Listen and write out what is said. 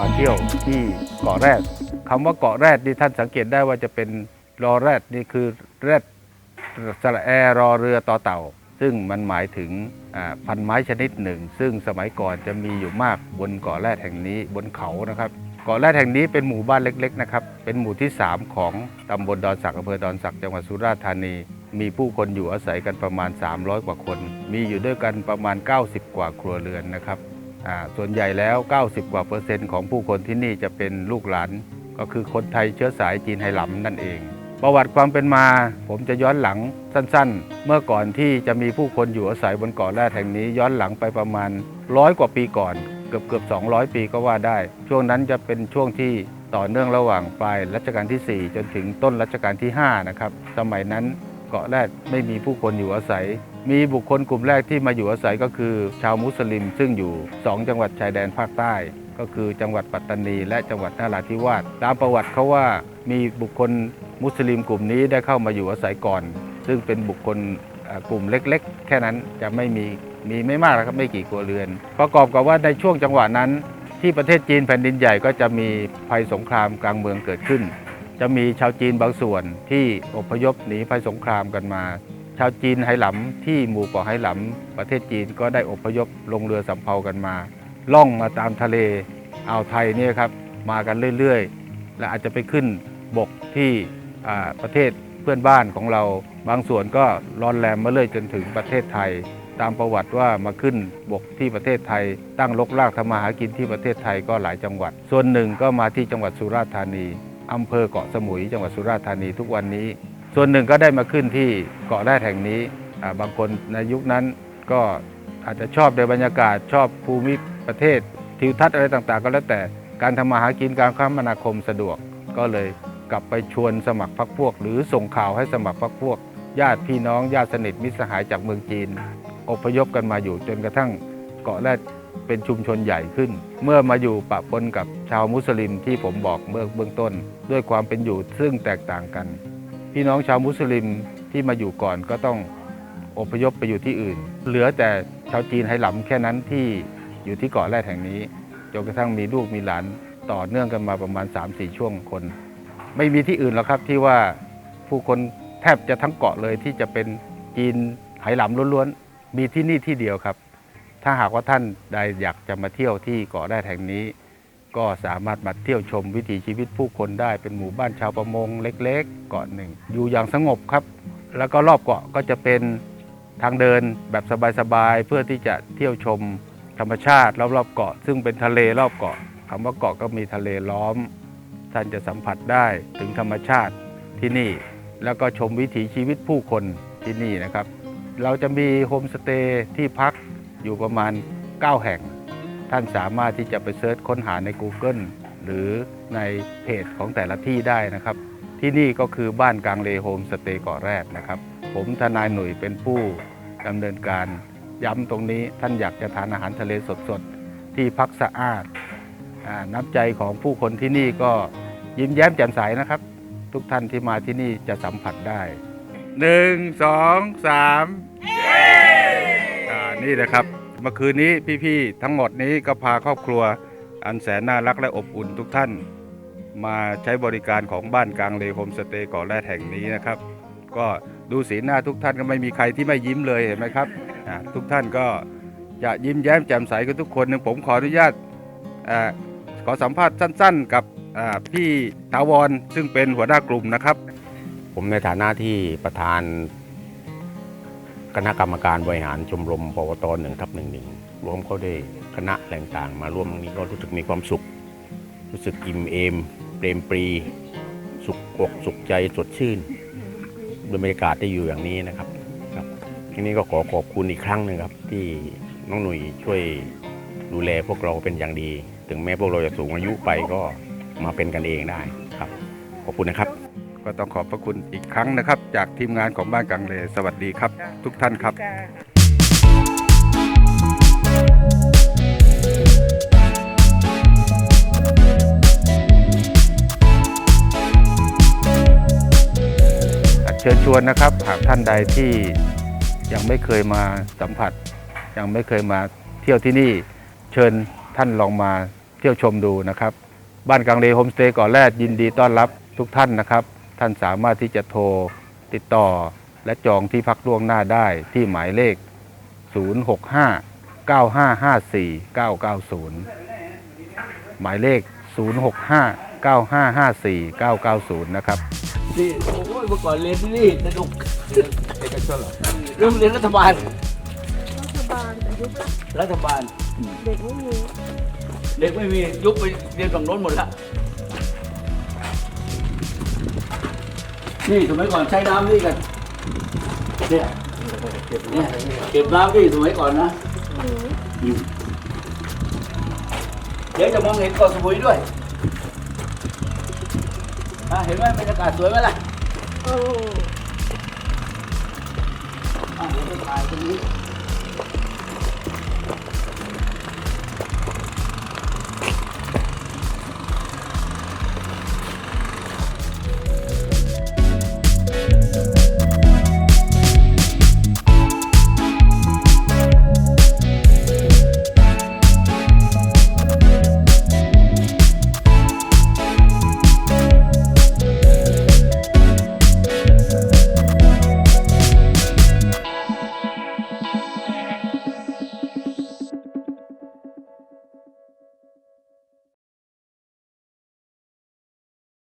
มาเที่ยวที่เกาะแรดคำว่าเกาะแรดนี่ท่านสังเกตได้ว่าจะเป็นรอแรดนี่คือแรดสระแอรอเรือต่อเต่า ซึ่งมันหมายถึงพันไม้ชนิดหนึ่ง ซึ่งสมัยก่อนจะมีอยู่มากบนเกาะแรดแห่งนี้บนเขานะครับเกาะแรดแห่งนี้เป็นหมู่บ้านเล็กๆนะครับ เป็นหมู่ที่ 3 ของตำบลดอนสักอำเภอดอนสักจังหวัดสุราษฎร์ธานี มีผู้คนอยู่อาศัยกันประมาณ 300 กว่าคน มีอยู่ด้วยกันประมาณ 90 กว่าครัวเรือนนะครับ ส่วนใหญ่แล้ว 90 กว่าเปอร์เซ็นต์ของผู้คนที่นี่จะเป็นลูกหลาน ก็คือคนไทยเชื้อสายจีนไหหลำนั่นเอง ประวัติความเป็นมา ผมจะย้อนหลังสั้นๆ เมื่อก่อนที่จะมีผู้คนอยู่อาศัยบนเกาะแรดแห่งนี้ย้อนหลังไปประมาณร้อยกว่าปีก่อนเกือบเกือบ200 ปีก็ว่าได้ ช่วงนั้นจะเป็นช่วงที่ต่อเนื่องระหว่างปลายรัชกาลที่ 4 จนถึงต้นรัชกาลที่ 5 นะครับ สมัยนั้นเกาะแรดไม่มีผู้คนอยู่อาศัย มีบุคคลกลุ่มแรกที่มาอยู่อาศัยก็คือ ชาวมุสลิม ซึ่งอยู่ 2 จังหวัดชายแดนภาคใต้ ก็คือจังหวัดปัตตานี และจังหวัดนราธิวาสตามประวัติเขาว่ามีบุคคลมุสลิมกลุ่มนี้ได้เข้ามาอยู่อาศัยก่อน ซึ่งเป็นบุคคลกลุ่มเล็ก ๆ แค่นั้นจะไม่มีมีไม่มากนะครับไม่กี่ครัวเรือน ประกอบกับว่าในช่วงจังหวะนั้น ที่ประเทศจีนแผ่นดินใหญ่ก็จะมีภัยสงครามกลางเมืองเกิดขึ้น จะมีชาวจีนบางส่วนที่อพยพหนีภัยสงครามกันมา ชาวจีนไหหลำที่หมู่เกาะไหหลำประเทศจีนก็ได้อพยพลงเรือสำเภากันมา ล่องมาตามทะเลอ่าวไทยเนี่ยครับมากันเรื่อยๆ และอาจจะไปขึ้นบกที่ประเทศเพื่อนบ้านของเรา บางส่วนก็รอนแรมมาเรื่อยจนถึงประเทศไทย ตามประวัติว่ามาขึ้นบกที่ประเทศไทย ตั้งลกลากทำมาหากินที่ประเทศไทยก็หลายจังหวัด ส่วนหนึ่งก็มาที่จังหวัดสุราษฎร์ธานีอำเภอเกาะสมุย จังหวัดสุราษฎร์ธานีทุกวันนี้ ส่วนหนึ่งก็ได้มาขึ้นที่เกาะแรดแห่งนี้บางคนในยุคนั้นก็อาจจะชอบในบรรยากาศชอบภูมิประเทศทิวทัศน์อะไรต่างๆ ก็แล้วแต่การทำมาหากินการคมนาคมสะดวก ก็เลยกลับไปชวนสมัครพรรคพวก หรือส่งข่าวให้สมัครพรรคพวก ญาติพี่น้องญาติสนิทมิตรสหายจากเมืองจีน อพยพกันมาอยู่จนกระทั่งเกาะแรดเป็นชุมชนใหญ่ขึ้น เมื่อมาอยู่ปะปนกับชาวมุสลิมที่ผมบอกเมื่อเบื้องต้น ด้วยความเป็นอยู่ซึ่งแตกต่างกัน พี่น้องชาวมุสลิมที่มาอยู่ก่อนก็ต้องอพยพไปอยู่ที่อื่น เหลือแต่ชาวจีนไหหลำแค่นั้นที่อยู่ที่เกาะแรดแห่งนี้จนกระทั่งมีลูกมีหลานต่อเนื่องกันมาประมาณ 3-4 ช่วงคน ไม่มีที่อื่นหรอกครับที่ว่าผู้คนแทบจะทั้งเกาะเลยที่จะเป็นจีนไหหลำล้วนๆมีที่นี่ที่เดียวครับ ถ้าหากว่าท่านใดอยากจะมาเที่ยวที่เกาะแรดแห่งนี้ ก็สามารถมาเที่ยวชมวิถีชีวิตผู้คนได้เป็นหมู่บ้านชาวประมงเล็กๆ เกาะหนึ่ง อยู่อย่างสงบครับ แล้วก็รอบเกาะก็จะเป็นทางเดินแบบสบายๆ เพื่อที่จะเที่ยวชมธรรมชาติรอบๆเกาะ ซึ่งเป็นทะเลรอบเกาะคำว่าเกาะก็มีทะเลล้อม ท่านจะสัมผัสได้ถึงธรรมชาติที่นี่ แล้วก็ชมวิถีชีวิตผู้คนที่นี่นะครับ เราจะมีโฮมสเตย์ที่พักอยู่ประมาณ 9 แห่ง ท่านสามารถที่จะไปเซิร์ชค้นหาใน Google หรือในเพจของแต่ละที่ได้นะครับ ที่นี่ก็คือบ้านกลางเลโฮมสเตย์เกาะแรดนะครับ ผมทนายหนุ่ยเป็นผู้ดำเนินการ ย้ำตรงนี้ท่านอยากจะทานอาหารทะเลสดๆ ที่พักสะอาดอน้ำใจของผู้คนที่นี่ก็ยิ้มแย้มแจ่มใสนะครับ ทุกท่านที่มาที่นี่จะสัมผัสได้หนึ่งสองสามนี่นะครับ เมื่อคืนนี้พี่ๆทั้งหมดนี้ก็พาครอบครัวอันแสนน่ารักและอบอุ่นทุกท่าน มาใช้บริการของบ้านกลางเลโฮมสเตย์เกาะแรดแห่งนี้นะครับ ก็ดูสีหน้าทุกท่านก็ไม่มีใครที่ไม่ยิ้มเลยเห็นไหมครับทุกท่านก็จะยิ้มแย้มแจ่มใสกันทุกคนผมขออนุญาตอขอสัมภาษณ์สั้น ๆ กับพี่ถาวรซึ่งเป็นหัวหน้ากลุ่มนะครับ ผมในฐานะที่ประธาน คณะกรรมการบริหารชมรมปวตหนึ่งทับหนึ่งหนึ่งรวมเขาได้คณะแหล่งต่างมาร่วมนี้ก็รู้สึกมีความสุข รู้สึกอิ่มเอมเปรมปรี สุขอกสุขใจสดชื่นบรรยากาศที่อยู่อย่างนี้นะครับครับทีนี้ก็ขอขอบคุณอีกครั้งหนึ่งครับ ที่น้องหนุ่ยช่วยดูแลพวกเราเป็นอย่างดี ถึงแม้พวกเราจะสูงอายุไปก็มาเป็นกันเองได้ครับ ขอบคุณนะครับ ก็ต้องขอบพระคุณอีกครั้งนะครับ จากทีมงานของบ้านกลางเลสวัสดีครับ ทุกท่านครับ เชิญชวนนะครับ หากท่านใดที่ยังไม่เคยมาสัมผัส ยังไม่เคยมาเที่ยวที่นี่เชิญท่านลองมาเที่ยวชมดูนะครับ บ้านกลางเลโฮมสเตย์ก่อแรดยินดีต้อนรับทุกท่านนะครับ ท่านสามารถที่จะโทรติดต่อและจองที่พักล่วงหน้าได้ที่หมายเลข 065 9554 990 หมายเลข 065 9554 990 นะครับนี่โอ้ยเมื่อก่อนเรียนที่นี่สนุกเอกชนเหรอเรื่องเรียนรัฐบาล รัฐบาลแต่ยุบละรัฐบาล เด็กไม่มี เด็กไม่มียุบไปเรียนฝั่งโน้นหมดละ นี่สมัยก่อนใช้น้ำนี่กันเนี่ยเนี่ยเก็บน้ำนี่สมัยก่อนนะอืมเดี๋ยวจะมองเห็นเกาะสมุยด้วยอะเห็นไหมบรรยากาศสวยไหมล่ะโอ้อะเดี๋ยวไปถ่ายตรงนี้